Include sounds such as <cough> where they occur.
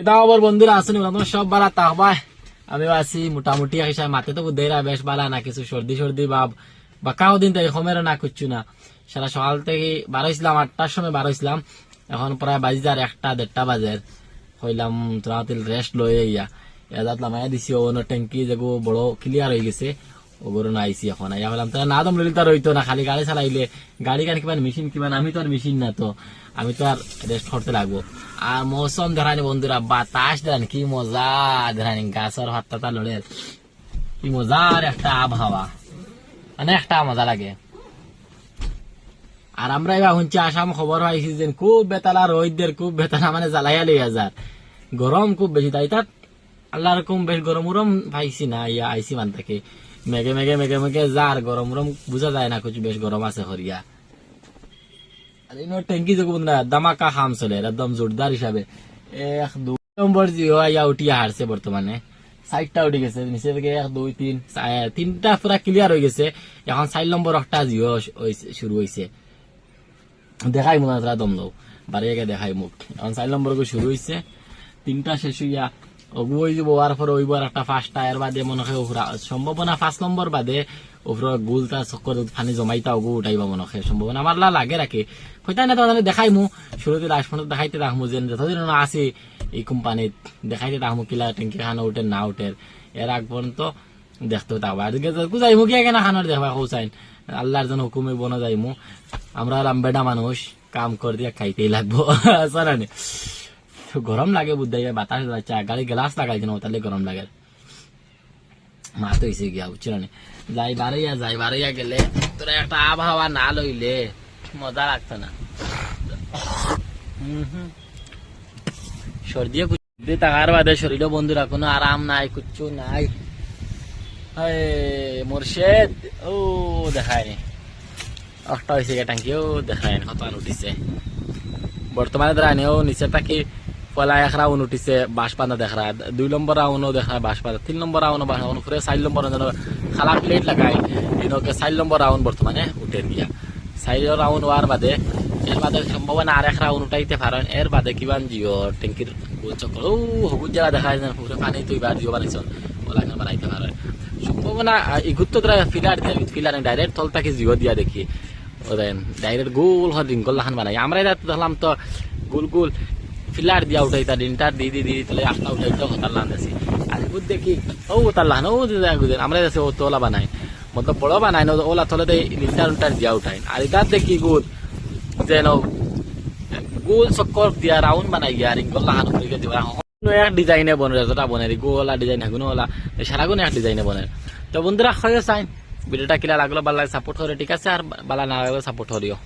এটা আবার বন্ধুরা আসেনি তোমার সব বালা তাহবাই আমিও আছি মোটামুটি হিসাব মাতে তো বুদ্ধেরা বেশ বালা না, কিছু সর্দি সর্দি বা বা কাউ দিন থেকে কমের না করছু না। সারা সকাল থেকে বারোইছিলাম, আটটার সময় বারোইছিলাম। এখন প্রায় বাজি যার একটা, দেড়টা বাজে। হইলাম তোরা রেস্ট লয়ে ইয়া। এজাত লামাই দিছি ও ট্যাঙ্কি যেগু বড় ক্লিয়ার হয়ে গেছে। না আইসি এখন। আইয়া বললাম তারা না দম লইলে তার না, খালি গাড়ি চালাইলে। গাড়ি গাড়ি কিমান মেশিন কিমান, আমি তো আর মেশিন না তো। আমি তো আর রেস্ট করতে লাগবো। আর মৌসুম ধরানি বন্ধুরা, বাতাস দেন, কি মজা ধরানি, গাছের হাত টাতা লড়ে। কি মজার একটা আবহাওয়া। মানে একটা মজা লাগে। আর আমরা এবার শুনছি, আসাম খবর পাইছি যে খুব বেতালা, রোহিতদের খুব বেতালা মানে জ্বালাইয়া লইয়া যার। গরম খুব বেশি, তাই তার আল্লাহ রকম বেশ গরম উরম পাইছি না, ইয়া আইসি মান থেকে। মেঘে মেঘে মেঘে মেঘে যার গরম উরম বুঝা যায় না কিছু, বেশ গরম আছে হরিয়া। ট্যাঙ্কি যোগ দামাকা খাম চলে একদম জোরদার হিসাবে। এক, দুই নম্বর ইয়া হারছে বর্তমানে। সাইডটা উঠে গেছে নিচে থেকে এক, দুই, তিন তিনটা পুরা ক্লিয়ার হয়ে গেছে। এখন চার নম্বর একটা জিও শুরু হয়েছে দেখাই মনে হয় দম দৌ বাড়িয়ে দেখাই মুখ এখন চার নম্বর শুরু হয়েছে তিনটা শেষ হইয়া যাব আর পরে ওইব আর একটা ফার্স্টটা এর বাদে মনে হয় ওফরা, সম্ভাবনা ফার্স্ট নম্বর বাদে ওফরা গুলটা চক্কর পানি জমাইতা অগু উঠাইবা মনে হয়, সম্ভাবনা আমার লা লাগে রাখে হইতা না তাহলে দেখাই মু শুরুতে লাস্ট পর্যন্ত দেখাইতে রাখমু যে যতদিন আছে এই কোম্পানিত, দেখাইতে রাখমু কিলা ট্যাঙ্কি খানো উঠে, না উঠে। এর আগ পর্যন্ত দেখতে থাকব আর যাইমু কি কেনা খানোর দেখবা হোসাইন আল্লাহর যেন হুকুমে বনা যাইমু আমরা রামবেডা মানুষ, কাম কর দিয়া খাইতেই লাগবো। <laughs> সারানি <laughs> গরম লাগে বুদ্ধাই বাতাস যাচ্ছে গাড়ি গ্লাস লাগাইছে তাহলে গরম লাগে। মা তো এসে গিয়া বুঝছ না? যাই বাড়াইয়া যাই বাড়াইয়া গেলে, তোরা একটা আবহাওয়া না লইলে মজা লাগতো না। থাকার বাদে শরীরও বন্ধুরা, কোনো আরাম নাই, কুচ্ছু নাই। মোরশেদ। ও, দেখায় নি। একটা হয়েছে গে টাঙ্কি ও দেখায় কত উঠিছে বর্তমানে ধরা ও নিচে থাকি পলা এক রাউন্ড উঠিছে বাঁশ পাতা দেখা দুই নম্বর রাউন্ডও দেখা বাঁশ পাতা তিন নম্বর রাউন্ড বাঁশ রাউন্ড করে চার নম্বর যেন খালা প্লেট লাগাই দিনকে চার নম্বর রাউন্ড বর্তমানে উঠে দিয়া। চার রাউন্ড হওয়ার বাদে এর বাদে সম্ভাবনা আর এক রাউন্ড উঠাইতে পারেন এর বাদে কিমান জিও ট্যাঙ্কির চক্কর ও হবুজ জায়গা দেখা যায় পুকুরে পানি তুই বার জিও বানাইছ ওলা বানাইতে পারেন সম্ভাবনা ইগুত ফিলার ফিলার ডাইরেক্ট তল তাকে জিও দিয়া দেখি ওদেন ডাইরেক্ট গোল হর রিঙ্গল লাহান বানাই। আমরা দেখলাম তো, গোল গোল ফিলার দিয়া উঠাই তার ইন্টার দি দি দি তাহলে আটটা উঠাই তো হতার লান আছে। আর বুধ দেখি, ও তার লাহান ও আমরা দেশে ও তোলা বানাই মতলব বড় বানাই না, ওলা তলে ইন্টার উন্টার দিয়া উঠাই। আর এটার দেখি গোল যেন, গোল চক্কর দিয়া রাউন্ড বানাই গিয়া রিঙ্গল লাহান উঠে দিয়া এক ডিজাইনে বনে, যতটা বনে গোলা ডিজাইন হাগুনো ওলা সারাগুলো এক ডিজাইনে বনে। তো বন্ধুরা হয় চাইন ভিডিওটা কিলা লাগল, ভালো লাগে সাপোর্ট করে ঠিক আছে, আর বালা না লাগলে সাপোর্ট করিও